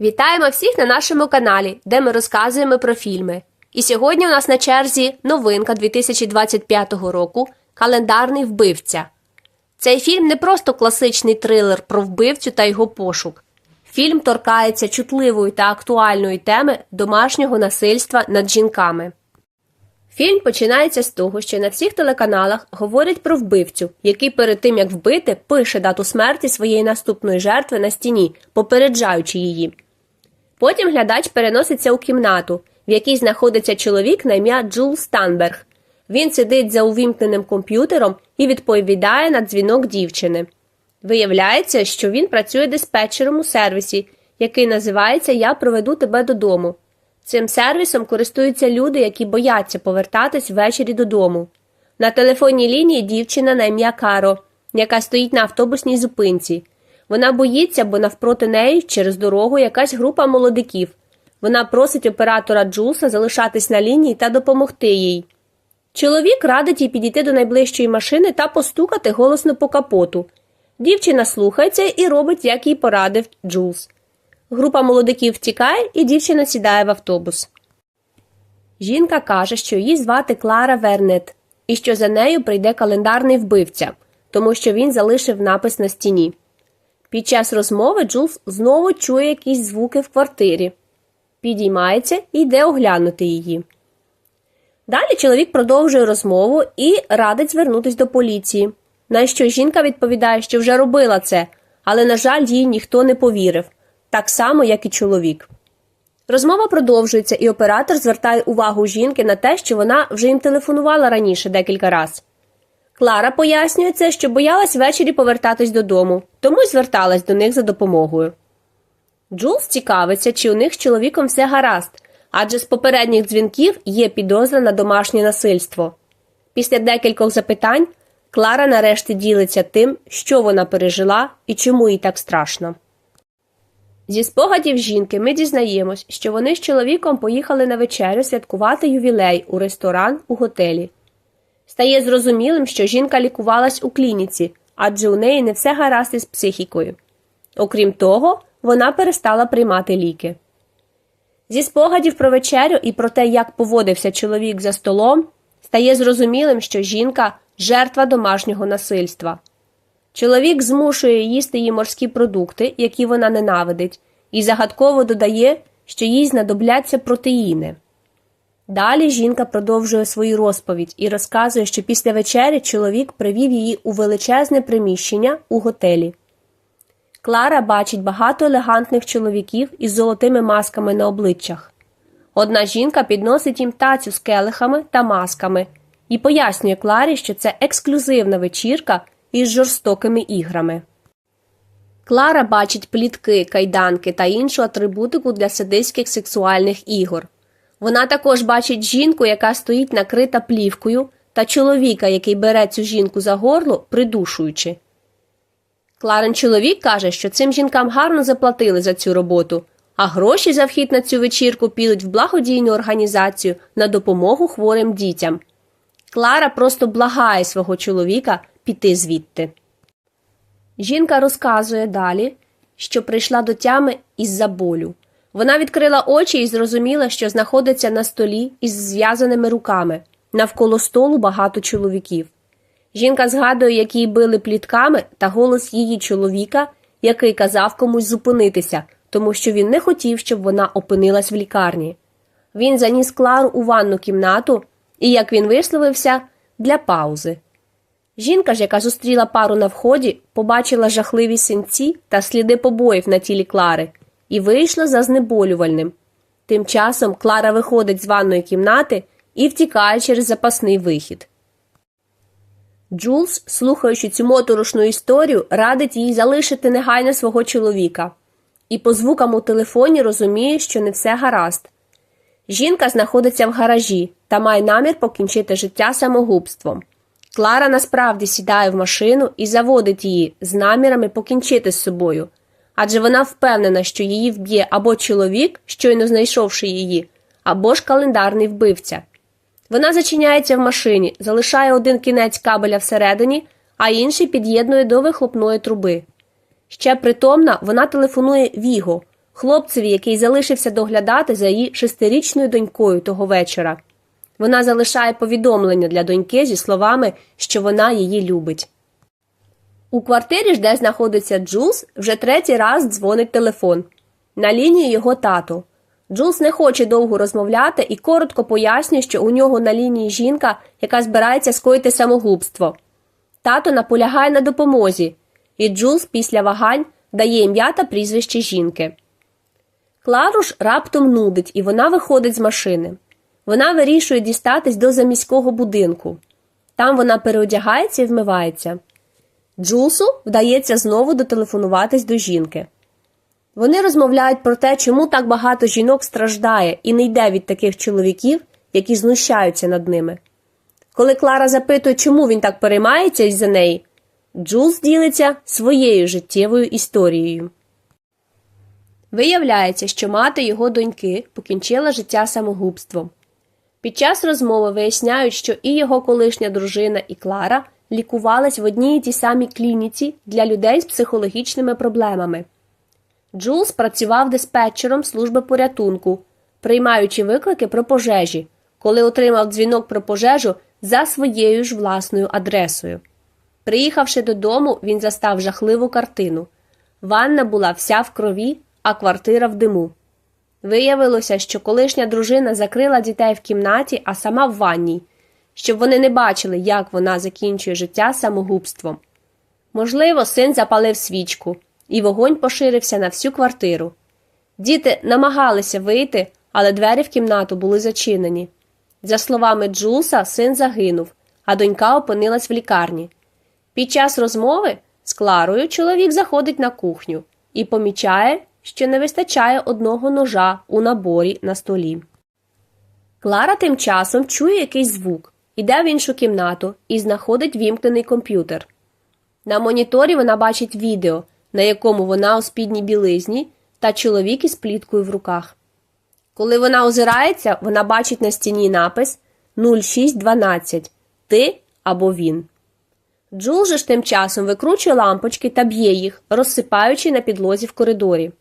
Вітаємо всіх на нашому каналі, де ми розказуємо про фільми. І сьогодні у нас на черзі новинка 2025 року Календарний вбивця. Цей фільм не просто класичний трилер про вбивцю та його пошук. Фільм торкається чутливої та актуальної теми домашнього насильства над жінками. Фільм починається з того, що на всіх телеканалах говорять про вбивцю, який перед тим як вбити, пише дату смерті своєї наступної жертви на стіні, попереджаючи її. Потім глядач переноситься у кімнату, в якій знаходиться чоловік на ім'я Джул Станберг. Він сидить за увімкненим комп'ютером і відповідає на дзвінок дівчини. Виявляється, що він працює диспетчером у сервісі, який називається Я проведу тебе додому. Цим сервісом користуються люди, які бояться повертатись ввечері додому. На телефонній лінії дівчина на ім'я Каро, яка стоїть на автобусній зупинці. Вона боїться, бо навпроти неї через дорогу якась група молодиків. Вона просить оператора Джулса залишатись на лінії та допомогти їй. Чоловік радить їй підійти до найближчої машини та постукати голосно по капоту. Дівчина слухається і робить, як їй порадив Джулс. Група молодиків втікає, і дівчина сідає в автобус. Жінка каже, що її звати Клара Вернет і що за нею прийде календарний вбивця, тому що він залишив напис на стіні. Під час розмови Джулс знову чує якісь звуки в квартирі, підіймається і йде оглянути її. Далі чоловік продовжує розмову і радить звернутися до поліції. На що жінка відповідає, що вже робила це, але, на жаль, їй ніхто не повірив, так само, як і чоловік. Розмова продовжується, і оператор звертає увагу жінки на те, що вона вже їм телефонувала раніше декілька разів. Клара пояснює це, що боялась ввечері повертатись додому, тому й зверталась до них за допомогою. Джулс цікавиться, чи у них з чоловіком все гаразд, адже з попередніх дзвінків є підозра на домашнє насильство. Після декількох запитань Клара нарешті ділиться тим, що вона пережила і чому їй так страшно. Зі спогадів жінки ми дізнаємось, що вони з чоловіком поїхали на вечерю святкувати ювілей у ресторан у готелі. Стає зрозумілим, що жінка лікувалась у клініці, адже у неї не все гаразд із психікою. Окрім того, вона перестала приймати ліки. Зі спогадів про вечерю і про те, як поводився чоловік за столом, стає зрозумілим, що жінка жертва домашнього насильства. Чоловік змушує їсти її морські продукти, які вона ненавидить, і загадково додає, що їй знадобляться протеїни. Далі жінка продовжує свою розповідь і розказує, що після вечері чоловік привів її у величезне приміщення у готелі. Клара бачить багато елегантних чоловіків із золотими масками на обличчях. Одна жінка підносить їм тацю з келихами та масками і пояснює Кларі, що це ексклюзивна вечірка із жорстокими іграми. Клара бачить плітки, кайданки та іншу атрибутику для садистських сексуальних ігор. Вона також бачить жінку, яка стоїть накрита плівкою, та чоловіка, який бере цю жінку за горло, придушуючи. Кларен чоловік каже, що цим жінкам гарно заплатили за цю роботу, а гроші за вхід на цю вечірку підуть в благодійну організацію на допомогу хворим дітям. Клара просто благає свого чоловіка піти звідти. Жінка розказує далі, що прийшла до тями із-за болю. Вона відкрила очі і зрозуміла, що знаходиться на столі із зв'язаними руками. Навколо столу багато чоловіків. Жінка згадує, як її били плітками, та голос її чоловіка, який казав комусь зупинитися, тому що він не хотів, щоб вона опинилась в лікарні. Він заніс Клару у ванну кімнату і, як він висловився, для паузи. Жінка ж, яка зустріла пару на вході, побачила жахливі синці та сліди побоїв на тілі Клари і вийшла за знеболювальним. Тим часом Клара виходить з ванної кімнати і втікає через запасний вихід. Джулс, слухаючи цю моторошну історію, радить їй залишити негайно свого чоловіка і по звукам у телефоні розуміє, що не все гаразд. Жінка знаходиться в гаражі та має намір покінчити життя самогубством. Клара насправді сідає в машину і заводить її з намірами покінчити з собою, адже вона впевнена, що її вб'є або чоловік, щойно знайшовши її, або ж календарний вбивця. Вона зачиняється в машині, залишає один кінець кабеля всередині, а інший під'єднує до вихлопної труби. Ще притомна, вона телефонує Віго, хлопцеві, який залишився доглядати за її шестирічною донькою того вечора. Вона залишає повідомлення для доньки зі словами, що вона її любить. У квартирі ж, де знаходиться Джулс, вже третій раз дзвонить телефон. На лінії його тато. Джулс не хоче довго розмовляти і коротко пояснює, що у нього на лінії жінка, яка збирається скоїти самогубство. Тато наполягає на допомозі, і Джулс після вагань дає ім'я та прізвище жінки. Клару ж раптом нудить, і вона виходить з машини. Вона вирішує дістатись до заміського будинку. Там вона переодягається і вмивається. Джулсу вдається знову дотелефонуватись до жінки. Вони розмовляють про те, чому так багато жінок страждає і не йде від таких чоловіків, які знущаються над ними. Коли Клара запитує, чому він так переймається із за неї, Джулс ділиться своєю життєвою історією. Виявляється, що мати його доньки покінчила життя самогубством. Під час розмови виясняють, що і його колишня дружина, і Клара лікувались в одній і тій самій клініці для людей з психологічними проблемами. Джулс працював диспетчером служби порятунку, приймаючи виклики про пожежі, коли отримав дзвінок про пожежу за своєю ж власною адресою. Приїхавши додому, він застав жахливу картину. Ванна була вся в крові, а квартира в диму. Виявилося, що колишня дружина закрила дітей в кімнаті, а сама в ванній, щоб вони не бачили, як вона закінчує життя самогубством. Можливо, син запалив свічку, і вогонь поширився на всю квартиру. Діти намагалися вийти, але двері в кімнату були зачинені. За словами Джулса, син загинув, а донька опинилась в лікарні. Під час розмови з Кларою чоловік заходить на кухню і помічає, що не вистачає одного ножа у наборі на столі. Клара тим часом чує якийсь звук, іде в іншу кімнату і знаходить вімкнений комп'ютер. На моніторі вона бачить відео, на якому вона у спідній білизні та чоловік із пліткою в руках. Коли вона озирається, вона бачить на стіні напис 0612 Ти або він. Джул же ж тим часом викручує лампочки та б'є їх, розсипаючи на підлозі в коридорі.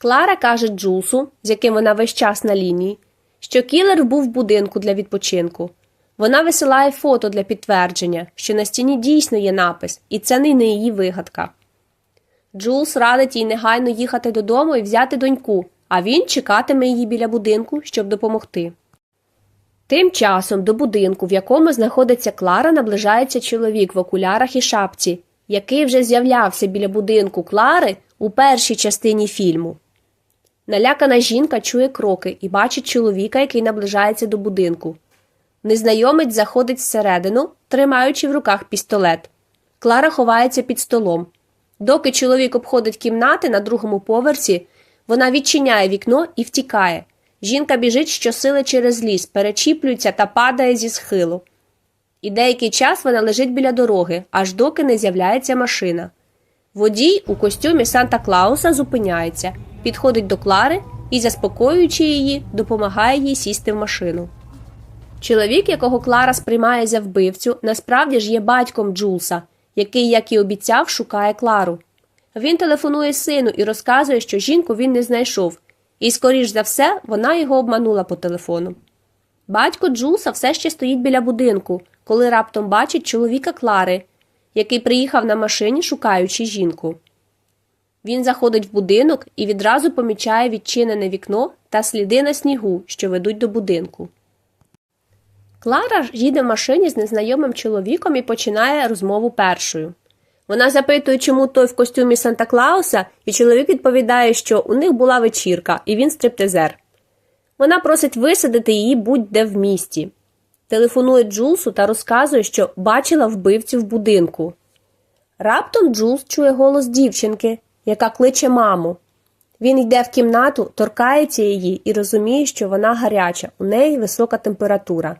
Клара каже Джулсу, з яким вона весь час на лінії, що кілер був в будинку для відпочинку. Вона висилає фото для підтвердження, що на стіні дійсно є напис, і це не її вигадка. Джулс радить їй негайно їхати додому і взяти доньку, а він чекатиме її біля будинку, щоб допомогти. Тим часом до будинку, в якому знаходиться Клара, наближається чоловік в окулярах і шапці, який вже з'являвся біля будинку Клари у першій частині фільму. Налякана жінка чує кроки і бачить чоловіка, який наближається до будинку. Незнайомець заходить всередину, тримаючи в руках пістолет. Клара ховається під столом. Доки чоловік обходить кімнати на другому поверсі, вона відчиняє вікно і втікає. Жінка біжить щосили через ліс, перечіплюється та падає зі схилу. І деякий час вона лежить біля дороги, аж доки не з'являється машина. Водій у костюмі Санта Клауса зупиняється, підходить до Клари і, заспокоюючи її, допомагає їй сісти в машину. Чоловік, якого Клара сприймає за вбивцю, насправді ж є батьком Джулса, який, як і обіцяв, шукає Клару. Він телефонує сину і розказує, що жінку він не знайшов, і, скоріш за все, вона його обманула по телефону. Батько Джулса все ще стоїть біля будинку, коли раптом бачить чоловіка Клари, який приїхав на машині, шукаючи жінку. Він заходить в будинок і відразу помічає відчинене вікно та сліди на снігу, що ведуть до будинку. Клара їде в машині з незнайомим чоловіком і починає розмову першою. Вона запитує, чому той в костюмі Санта Клауса, і чоловік відповідає, що у них була вечірка, і він стриптизер. Вона просить висадити її будь-де в місті. Телефонує Джулсу та розказує, що бачила вбивцю в будинку. Раптом Джулс чує голос дівчинки, яка кличе маму. Він йде в кімнату, торкається її і розуміє, що вона гаряча, у неї висока температура.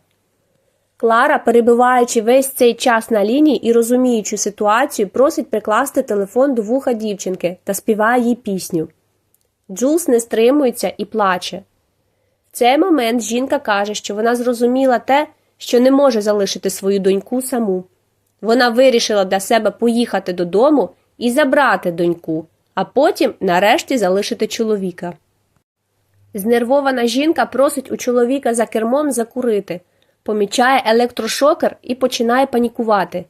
Клара, перебуваючи весь цей час на лінії і розуміючи ситуацію, просить прикласти телефон до вуха дівчинки та співає їй пісню. Джулс не стримується і плаче. В цей момент жінка каже, що вона зрозуміла те, що не може залишити свою доньку саму. Вона вирішила для себе поїхати додому і забрати доньку, а потім нарешті залишити чоловіка. Знервована жінка просить у чоловіка за кермом закурити, помічає електрошокер і починає панікувати.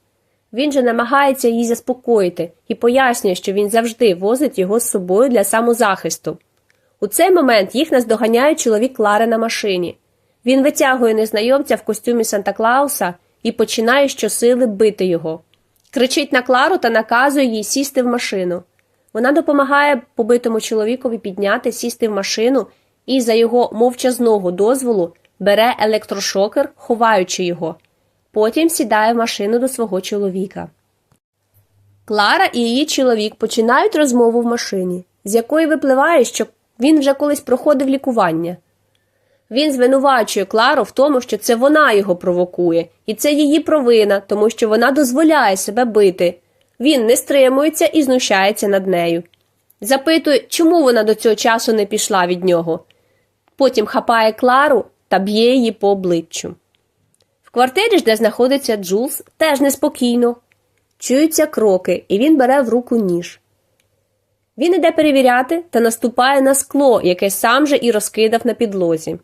Він же намагається її заспокоїти і пояснює, що він завжди возить його з собою для самозахисту. У цей момент їх наздоганяє чоловік Клари на машині. Він витягує незнайомця в костюмі Санта Клауса і починає щосили бити його. Кричить на Клару та наказує їй сісти в машину. Вона допомагає побитому чоловікові підняти, сісти в машину і за його мовчазного дозволу бере електрошокер, ховаючи його. Потім сідає в машину до свого чоловіка. Клара і її чоловік починають розмову в машині, з якої випливає, що він вже колись проходив лікування. Він звинувачує Клару в тому, що це вона його провокує, і це її провина, тому що вона дозволяє себе бити. Він не стримується і знущається над нею. Запитує, чому вона до цього часу не пішла від нього. Потім хапає Клару та б'є її по обличчю. В квартирі ж, де знаходиться Джулс, теж неспокійно. Чуються кроки, і він бере в руку ніж. Він іде перевіряти та наступає на скло, яке сам же і розкидав на підлозі.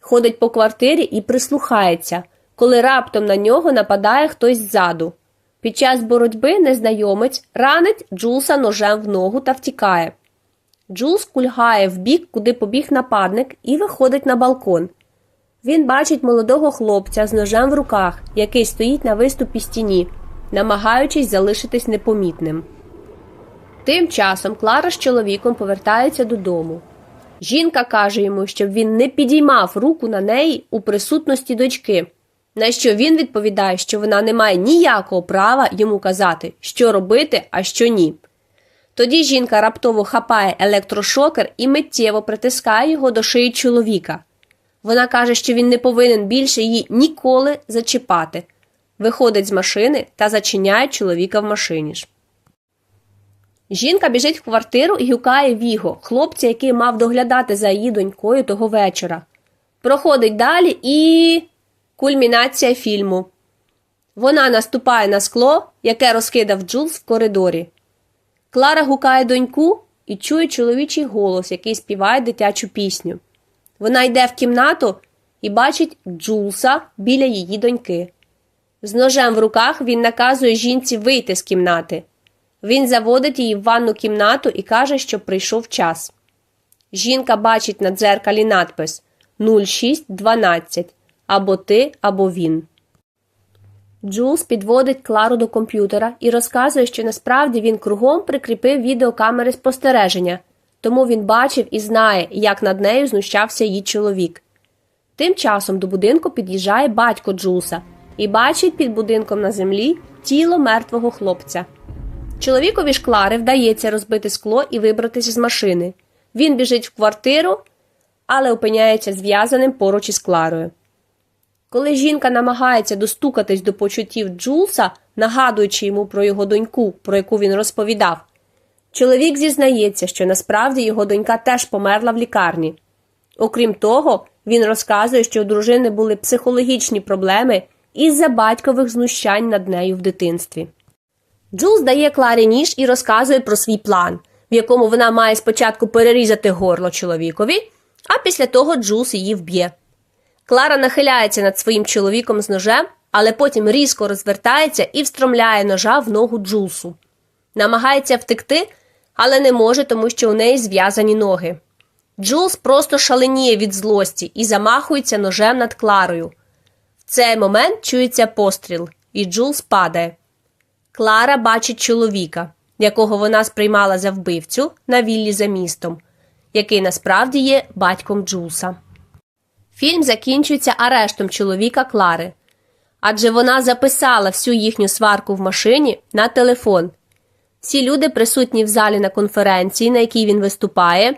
Ходить по квартирі і прислухається, коли раптом на нього нападає хтось ззаду. Під час боротьби незнайомець ранить Джулса ножем в ногу та втікає. Джулс кульгає в бік, куди побіг нападник, і виходить на балкон. Він бачить молодого хлопця з ножем в руках, який стоїть на виступі стіні, намагаючись залишитись непомітним. Тим часом Клара з чоловіком повертаються додому. Жінка каже йому, щоб він не підіймав руку на неї у присутності дочки, на що він відповідає, що вона не має ніякого права йому казати, що робити, а що ні. Тоді жінка раптово хапає електрошокер і миттєво притискає його до шиї чоловіка. Вона каже, що він не повинен більше її ніколи зачіпати. Виходить з машини та зачиняє чоловіка в машині ж. Жінка біжить в квартиру і гукає Віго, хлопця, який мав доглядати за її донькою того вечора. Проходить далі і. кульмінація фільму. Вона наступає на скло, яке розкидав Джулс в коридорі. Клара гукає доньку і чує чоловічий голос, який співає дитячу пісню. Вона йде в кімнату і бачить Джулса біля її доньки. З ножем в руках він наказує жінці вийти з кімнати. Він заводить її в ванну кімнату і каже, що прийшов час. Жінка бачить на дзеркалі надпис 0612 або ти, або він. Джулс підводить Клару до комп'ютера і розказує, що насправді він кругом прикріпив відеокамери спостереження, тому він бачив і знає, як над нею знущався її чоловік. Тим часом до будинку під'їжджає батько Джулса і бачить під будинком на землі тіло мертвого хлопця. Чоловікові ж Клари вдається розбити скло і вибратися з машини. Він біжить в квартиру, але опиняється зв'язаним поруч із Кларою. Коли жінка намагається достукатись до почуттів Джулса, нагадуючи йому про його доньку, про яку він розповідав, чоловік зізнається, що насправді його донька теж померла в лікарні. Окрім того, він розказує, що у дружини були психологічні проблеми із-за батькових знущань над нею в дитинстві. Джулс дає Кларі ніж і розказує про свій план, в якому вона має спочатку перерізати горло чоловікові, а після того Джулс її вб'є. Клара нахиляється над своїм чоловіком з ножем, але потім різко розвертається і встромляє ножа в ногу Джулсу. Намагається втекти, але не може, тому що у неї зв'язані ноги. Джулс просто шаленіє від злості і замахується ножем над Кларою. В цей момент чується постріл, і Джулс падає. Клара бачить чоловіка, якого вона сприймала за вбивцю на віллі за містом, який насправді є батьком Джулса. Фільм закінчується арештом чоловіка Клари, адже вона записала всю їхню сварку в машині на телефон. Всі люди, присутні в залі на конференції, на якій він виступає,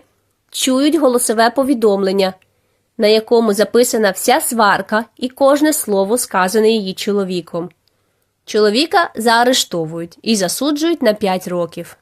чують голосове повідомлення, на якому записана вся сварка і кожне слово, сказане її чоловіком. Чоловіка заарештовують і засуджують на 5 років.